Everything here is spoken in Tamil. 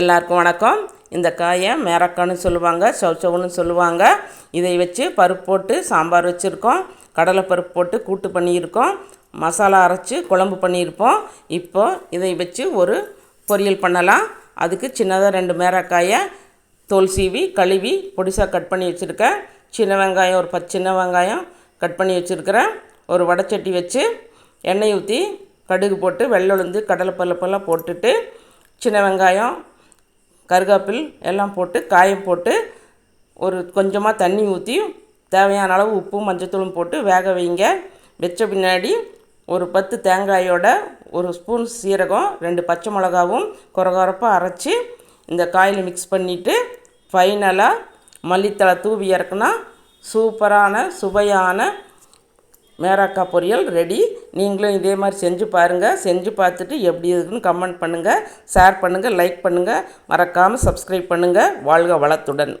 எல்லாருக்கும் வணக்கம். இந்த காயை மேரக்கான்னு சொல்லுவாங்க சவுச்சவுன்னு சொல்லுவாங்க. இதை வச்சு பருப்பு போட்டு சாம்பார் வச்சுருக்கோம். கடலை பருப்பு போட்டு கூட்டு பண்ணியிருக்கோம். மசாலா அரைச்சி குழம்பு பண்ணியிருப்போம். இப்போ இதை வச்சு ஒரு பொரியல் பண்ணலாம். அதுக்கு சின்னதாக ரெண்டு மேரக்காயை தோல் சீவி கழுவி பொடிசாக கட் பண்ணி வச்சுருக்கேன். சின்ன வெங்காயம் ஒரு பத்து சின்ன வெங்காயம் கட் பண்ணி வச்சுருக்கிறேன். ஒரு வடைச்சட்டி வச்சு எண்ணெய் ஊற்றி கடுகு போட்டு வெள்ளை உளுந்து கடலை பருப்பெல்லாம் போட்டுட்டு சின்ன வெங்காயம் கருகாப்பில் எல்லாம் போட்டு காயம் போட்டு ஒரு கொஞ்சமாக தண்ணி ஊற்றி தேவையான அளவு உப்பும் மஞ்சத்தூளும் போட்டு வேக வைங்க. வச்ச பின்னாடி ஒரு பத்து தேங்காயோட ஒரு ஸ்பூன் சீரகம் ரெண்டு பச்சை மிளகாவும் குறகுறப்பாக அரைச்சி இந்த காயில் மிக்ஸ் பண்ணிவிட்டு ஃபைனலாக மல்லித்தழை தூவி இறக்குனா சூப்பரான சுவையான மேராக்கா பொரியல் ரெடி. நீங்களும் இதே மாதிரி செஞ்சு பாருங்கள் செஞ்சு பார்த்துட்டு எப்படி இருக்குன்னு கமெண்ட் பண்ணுங்கள் ஷேர் பண்ணுங்கள் லைக் பண்ணுங்கள் மறக்காமல் சப்ஸ்கிரைப் பண்ணுங்கள் வாழ்க வளத்துடன்.